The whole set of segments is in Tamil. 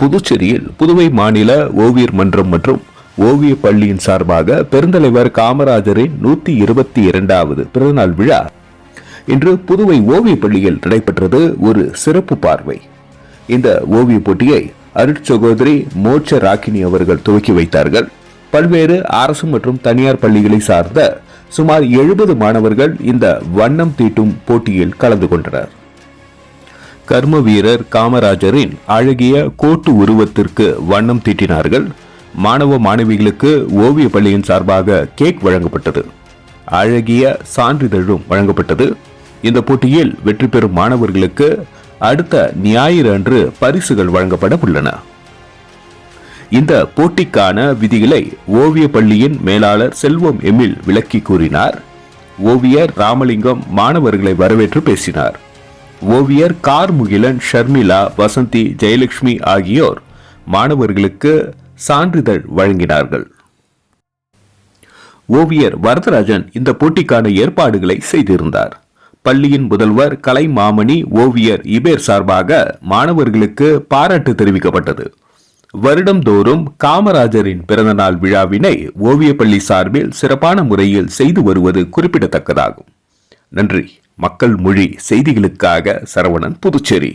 புதுச்சேரியில் புதுவை மாநில ஓவியர் மன்றம் மற்றும் ஓவிய பள்ளியின் சார்பாக பெருந்தலைவர் காமராஜரின் நூத்தி இருபத்தி இரண்டாவது பிறந்தநாள் விழா இன்று புதுவை ஓவிய பள்ளியில் நடைபெற்றது ஒரு சிறப்பு பார்வை. இந்த ஓவிய போட்டியை அருட்சகோதரி மோட்ச ராக்கினி அவர்கள் துவக்கி வைத்தார்கள். பல்வேறு அரசு மற்றும் தனியார் பள்ளிகளை சார்ந்த சுமார் எழுபது மாணவர்கள் இந்த வண்ணம் தீட்டும் போட்டியில் கலந்து கொண்டனர். கர்ம வீரர் காமராஜரின் அழகிய கோட்டு உருவத்திற்கு வண்ணம் தீட்டினார்கள். மாணவ மாணவிகளுக்கு ஓவிய பள்ளியின் சார்பாக கேக் வழங்கப்பட்டது. அழகிய சான்றிதழும் வழங்கப்பட்டது. இந்த போட்டியில் வெற்றி பெறும் மாணவர்களுக்கு அடுத்த ஞாயிறு அன்று பரிசுகள் வழங்கப்பட உள்ளன. இந்த போட்டிக்கான விதிகளை ஓவிய பள்ளியின் மேலாளர் செல்வம் எமில் விளக்கி கூறினார். ஓவியர் ராமலிங்கம் மாணவர்களை வரவேற்று பேசினார். ஓவியர் கார்முகிலன் ஷர்மிளா வசந்தி ஜெயலட்சுமி ஆகியோர் மாணவர்களுக்கு சான்றிதழ் வழங்கினார்கள். ஓவியர் வரதராஜன் இந்த போட்டிக்கான ஏற்பாடுகளை செய்திருந்தார். பள்ளியின் முதல்வர் கலை மாமணி ஓவியர் இபேர் சார்பாக மாணவர்களுக்கு பாராட்டு தெரிவிக்கப்பட்டது. வருடம்தோறும் காமராஜரின் பிறந்தநாள் விழாவினை ஓவியப்பள்ளி சார்பில் சிறப்பான முறையில் செய்து வருவது குறிப்பிடத்தக்கதாகும். நன்றி. மக்கள் மொழி செய்திகளுக்காக சரவணன் புதுச்சேரி.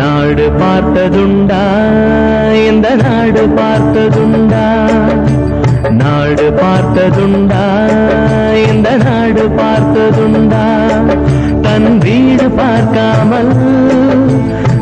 நாடு பார்த்ததுண்டா இந்த நாடு பார்த்ததுண்டா. நாடு பார்த்ததுண்டா இந்த நாடு பார்த்ததுண்டா. தன் வீடு பார்க்காமல்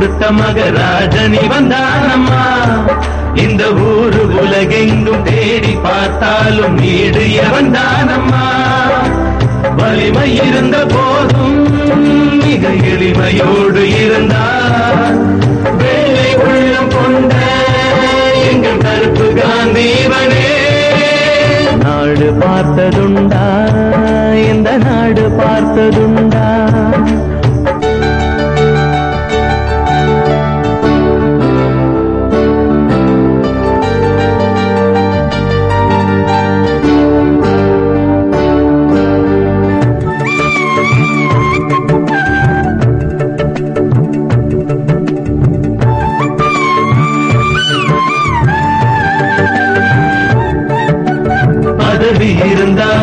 கொடுத்த மகராஜனி வந்தானம்மா இந்த ஊரு உலகெங்கும் தேடி பார்த்தாலும் நீடு எவன்தானம்மா வலிமை இருந்த போதும் மிக எளிமையோடு இருந்தார். வெள்ளை உள்ளம் கொண்ட எங்கள் கருப்பு காந்தீவனே நாடு பார்த்ததுண்டா இந்த நாடு பார்த்ததுண்டா.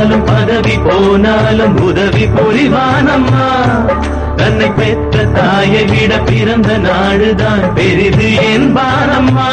போனாலும் பதவி போனாலும் உதவி புரிவானம்மா. தன்னை பெற்ற தாயை விட பிறந்த நாடுதான் பெரிது என்பானம்மா.